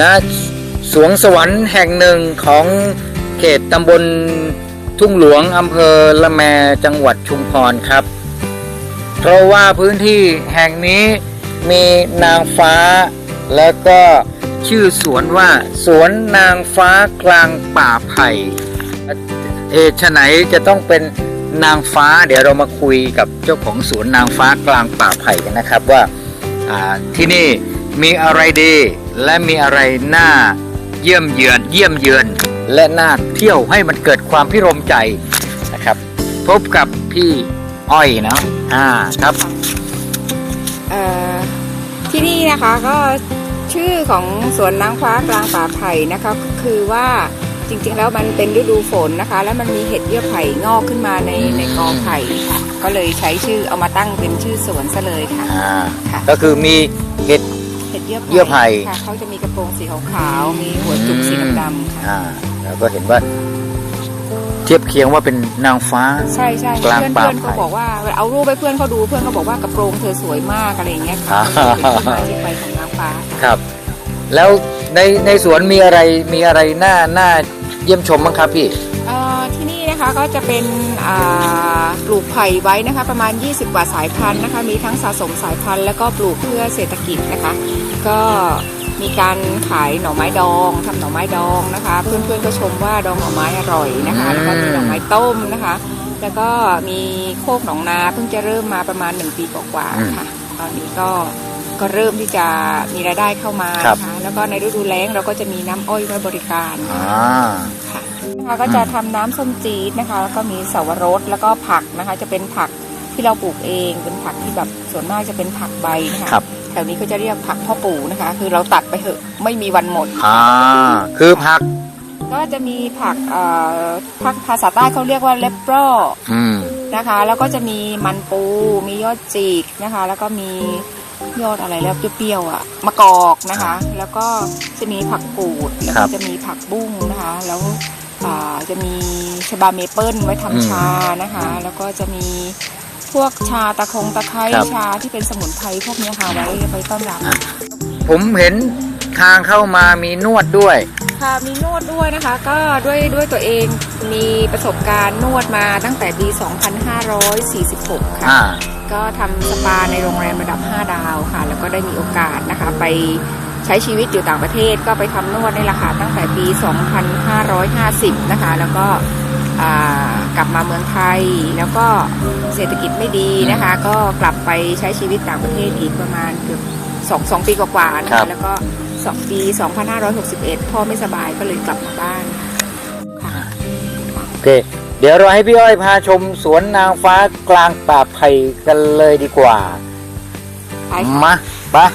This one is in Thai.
นะสวงสวรรค์แห่งหนึ่งของเขตตำบลทุ่งหลวงอำเภอละแมจังหวัดชุมพรครับ เพราะว่าพื้นที่แห่งนี้มีนางฟ้า แล้วก็ชื่อสวนว่า สวนนางฟ้ากลางป่าไผ่เหตุไฉนจะต้องเป็นนางฟ้า เดี๋ยวเรามาคุยกับเจ้าของสวนนางฟ้ากลางป่าไผ่กันนะครับว่าที่นี่ มีอะไรดี และมีอะไรน่าเยี่ยมเยือนเยี่ยมเยือน และน่าเที่ยวให้มันเกิดความพิรมใจนะครับ พบกับพี่อ้อยนะอ่าครับเอ่อที่นี่นะคะก็ชื่อของสวนนางฟ้ากลางป่าไผ่นะคะก็คือว่าจริงๆแล้วมันเป็นฤดูฝนนะคะ แล้วมันมีเห็ดเยื่อไผ่งอกขึ้นมาในในกอไผ่ค่ะ ก็เลยใช้ชื่อเอามาตั้งเป็นชื่อสวนซะเลยค่ะอ่าค่ะ ก็คือมีเห็ดเห็ดเยื่อเยื่อไผ่ ค่ะเขาจะมีกระโปรงสีขาวๆมีหัวจุกสีดำๆค่ะ อ่าแล้วก็เห็นว่า เทียบเคียงว่าเป็นนางฟ้า ใช่ใช่กลางเพื่อนป่าเพื่อนเขาไผ่บอกว่าเอารูปไปเพื่อนเขาดูเพื่อนเขาบอกว่ากระโปรงเธอสวยมากอะไรอย่างเงี้ยค่ะอ่า เป็นที่มาที่ไปของนางฟ้าครับ แล้วในในสวนมีอะไรมีอะไรน่าน่าเยี่ยมชมบ้างครับพี่ เอ่อที่ นี่นะคะก็จะเป็นอ่าปลูกไผ่ไว้นะคะ ประมาณ 20 กว่าสายพันธุ์นะคะ มีทั้งสะสมสายพันธุ์ แล้วก็ปลูกเพื่อเศรษฐกิจนะคะ ก็มีการขายหน่อไม้ดองทำหน่อไม้ดองนะคะ เพื่อนๆก็ชมว่าดองหน่อไม้อร่อยนะคะ แล้วก็มีหน่อไม้ต้มนะคะ แล้วก็มีโคกหนองนาเพิ่งจะเริ่มมาประมาณ 1 ปีกว่าๆค่ะ ตอนนี้ก็ก็เริ่มที่จะมีรายได้เข้ามานะคะแล้วก็ในฤดูแล้งเราก็จะมีน้ำอ้อยไว้บริการอ่าค่ะ นะคะก็จะทำน้ำส้มจี๊ดนะคะ แล้วก็มีเสาวรสแล้วก็ผักนะคะ จะเป็นผักที่เราปลูกเอง เป็นผักที่แบบส่วนมากจะเป็นผักใบนะคะครับแถวนี้ก็จะเรียกผักพ่อปู่นะคะ คือเราตัดไปเถอะไม่มีวันหมดอ่าคือผัก ก็จะมีผักเอ่อผักภาษาใต้เขาเรียกว่าเลปโปรอืมนะคะ แล้วก็จะมีมันปู มียอดจีกนะคะ แล้วก็มียอดอะไรแล้วเปรี้ยวๆอะมะกอกนะคะ แล้วก็จะมีผักกูดแล้วครัก็บจะมีผักบุ้งนะคะ แล้วอ่า จะมีชบาเมเปิลไว้ทำชานะคะ แล้วก็จะมีพวกชาตะคงตะไคร้ครับชาที่เป็นสมุนไพรพวกเนี้ยค่ะไว้ไว้ต้อนรับผมเห็นทางเข้ามามีนวดด้วย ค่ะมีนวดด้วยนะคะ ก็ด้วยด้วยตัวเองมีประสบการณ์นวดมาตั้งแต่ปี 2546 ค่ะอ่าก็ทำสปาในโรงแรมระดับ 5 ดาวค่ะ แล้วก็ได้มีโอกาสนะคะไป ใช้ชีวิตอยู่ต่างประเทศก็ไปทำนวดในราคาตั้งแต่ปี 2550 นะคะ แล้วก็อ่ากลับมาเมืองไทย แล้วก็เศรษฐกิจไม่ดีนะคะ ก็กลับไปใช้ชีวิตต่างประเทศอีกประมาณเกือบสองสองปีกว่าๆนะครัคะบ แล้วก็สองปี 2561 พ่อไม่สบายก็เลยกลับมาบ้านค่ะโอเค เดี๋ยวเราให้พี่อ้อยพาชมสวนนางฟ้ากลางป่าไผ่กันเลยดีกว่า ไปค่ะ มาไปะ